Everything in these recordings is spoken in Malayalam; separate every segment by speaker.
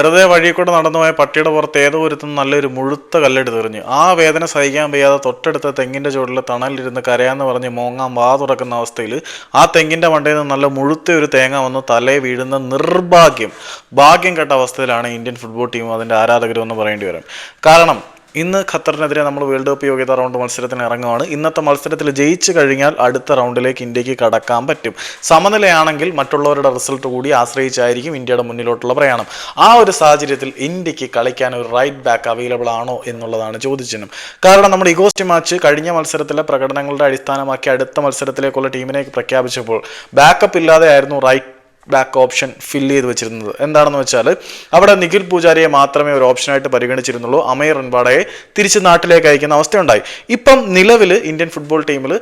Speaker 1: വെറുതെ വഴി കൂടെ നടന്നുപോയ പട്ടിയുടെ പുറത്ത് ഏതോ ഒരുത്തും നല്ലൊരു മുഴുത്ത കല്ലെടുത്ത് എറിഞ്ഞു. ആ വേദന സഹിക്കാൻ വയ്യാതെ തൊട്ടടുത്ത തെങ്ങിന്റെ ചുവട്ടിൽ തണലിരുന്ന് കരയാന്ന് പറഞ്ഞ് മോങ്ങാൻ വാ തുറക്കുന്ന അവസ്ഥയിൽ ആ തെങ്ങിന്റെ മണ്ടയിൽ നിന്ന് നല്ല മുഴുത്ത ഒരു തേങ്ങ വന്ന് തലയെ വീഴുന്ന നിർഭാഗ്യം. ഭാഗ്യം കെട്ട അവസ്ഥയിലാണ് ഇന്ത്യൻ ഫുട്ബോൾ ടീമും അതിന്റെ ആരാധകരും എന്ന് പറയേണ്ടി വരും. കാരണം ഇന്ന് ഖത്തറിനെതിരെ നമ്മൾ വേൾഡ് കപ്പ് യോഗ്യത റൗണ്ട് മത്സരത്തിന് ഇറങ്ങുകയാണ് ഇന്നത്തെ മത്സരത്തിൽ ജയിച്ചു കഴിഞ്ഞാൽ അടുത്ത റൗണ്ടിലേക്ക് ഇന്ത്യയ്ക്ക് കടക്കാൻ പറ്റും. സമനിലയാണെങ്കിൽ മറ്റുള്ളവരുടെ റിസൾട്ട് കൂടി ആശ്രയിച്ചായിരിക്കും ഇന്ത്യയുടെ മുന്നിലോട്ടുള്ള പ്രയാണം. ആ ഒരു സാഹചര്യത്തിൽ ഇന്ത്യയ്ക്ക് കളിക്കാൻ ഒരു റൈറ്റ് ബാക്ക് അവൈലബിൾ ആണോ എന്നുള്ളതാണ് ചോദിച്ചതിനും കാരണം നമ്മുടെ ഇഗോസ്റ്റ് മാച്ച് കഴിഞ്ഞ മത്സരത്തിലെ പ്രകടനങ്ങളുടെ അടിസ്ഥാനമാക്കി അടുത്ത മത്സരത്തിലേക്കുള്ള ടീമിനെ പ്രഖ്യാപിച്ചപ്പോൾ ബാക്കപ്പ് ഇല്ലാതെ ആയിരുന്നു റൈറ്റ് ബാക്ക് ഓപ്ഷൻ ഫില്ല് ചെയ്ത് വെച്ചിരുന്നത്. എന്താണെന്ന് വെച്ചാൽ അവിടെ നിഖിൽ പൂജാരിയെ മാത്രമേ ഒരു ഓപ്ഷനായിട്ട് പരിഗണിച്ചിരുന്നുള്ളൂ. അമീർ റൺബാഡയെ തിരിച്ച് നാട്ടിലേക്ക് അയക്കുന്ന അവസ്ഥയുണ്ടായി. ഇപ്പം നിലവിൽ ഇന്ത്യൻ ഫുട്ബോൾ ടീമിൽ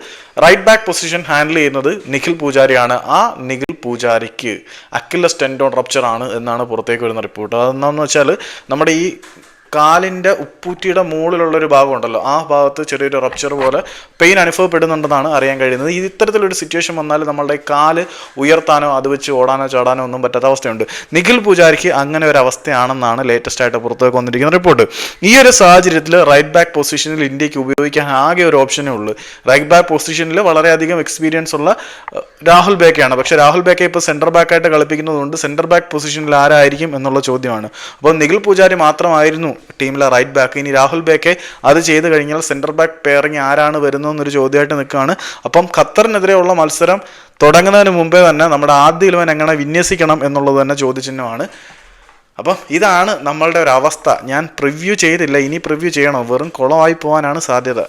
Speaker 1: റൈറ്റ് ബാക്ക് പൊസിഷൻ ഹാൻഡിൽ ചെയ്യുന്നത് നിഖിൽ പൂജാരിയാണ്. ആ നിഖിൽ പൂജാരിക്ക് അക്കില ടെൻഡോൺ റപ്ചർ ആണ് എന്നാണ് പുറത്തേക്ക് വരുന്ന റിപ്പോർട്ട് അതെന്താണെന്ന് വെച്ചാൽ നമ്മുടെ ഈ കാലിന്റെ ഉപ്പൂറ്റിയുടെ മുകളിലുള്ളൊരു ഭാഗം ഉണ്ടല്ലോ ആ ഭാഗത്ത് ചെറിയൊരു റപ്ചർ പോലെ പെയിൻ അനുഭവപ്പെടുന്നുണ്ടെന്നാണ് അറിയാൻ കഴിയുന്നത്. ഈ ഇത്തരത്തിലൊരു സിറ്റുവേഷൻ വന്നാൽ നമ്മളുടെ കാൽ ഉയർത്താനോ അത് വെച്ച് ഓടാനോ ചാടാനോ ഒന്നും പറ്റാത്ത അവസ്ഥയുണ്ട്. നിഖിൽ പൂജാരിക്ക് അങ്ങനെ ഒരു അവസ്ഥയാണെന്നാണ് ലേറ്റസ്റ്റ് ആയിട്ട് പുറത്തേക്ക് വന്നിരിക്കുന്ന റിപ്പോർട്ട് ഈ ഒരു സാഹചര്യത്തിൽ റൈറ്റ് ബാക്ക് പൊസിഷനിൽ ഇന്ത്യയ്ക്ക് ഉപയോഗിക്കാൻ ആകെ ഒരു ഓപ്ഷനേ ഉള്ളൂ. റൈറ്റ് ബാക്ക് പൊസിഷനിൽ വളരെയധികം എക്സ്പീരിയൻസ് ഉള്ള രാഹുൽ ബേക്കയാണ്. പക്ഷേ രാഹുൽ ബേക്കെ ഇപ്പോൾ സെന്റർ ബാക്കായിട്ട് കളിപ്പിക്കുന്നതുകൊണ്ട് സെന്റർ ബാക്ക് പൊസിഷനിൽ ആരായിരിക്കും എന്നുള്ള ചോദ്യമാണ്. അപ്പോൾ നിഖിൽ പൂജാരി മാത്രമായിരുന്നു ടീമിലെ റൈറ്റ് ബാക്ക് ഇനി രാഹുൽ ബേക്കെ അത് ചെയ്ത് കഴിഞ്ഞാൽ സെന്റർ ബാക്ക് പെയറിങ് ആരാണ് വരുന്നതെന്നൊരു ചോദ്യമായിട്ട് നിൽക്കുകയാണ്. അപ്പം ഖത്തറിനെതിരെയുള്ള മത്സരം തുടങ്ങുന്നതിന് മുമ്പേ തന്നെ നമ്മുടെ ആദ്യ ഇലവൻ എങ്ങനെ വിന്യസിക്കണം എന്നുള്ളത് തന്നെ ചോദ്യചിഹ്നമാണ്. അപ്പം ഇതാണ് നമ്മളുടെ ഒരു അവസ്ഥ. ഞാൻ പ്രിവ്യൂ ചെയ്തില്ല. ഇനി പ്രിവ്യൂ ചെയ്യണോ? വെറും കുളമായി പോകാനാണ് സാധ്യത.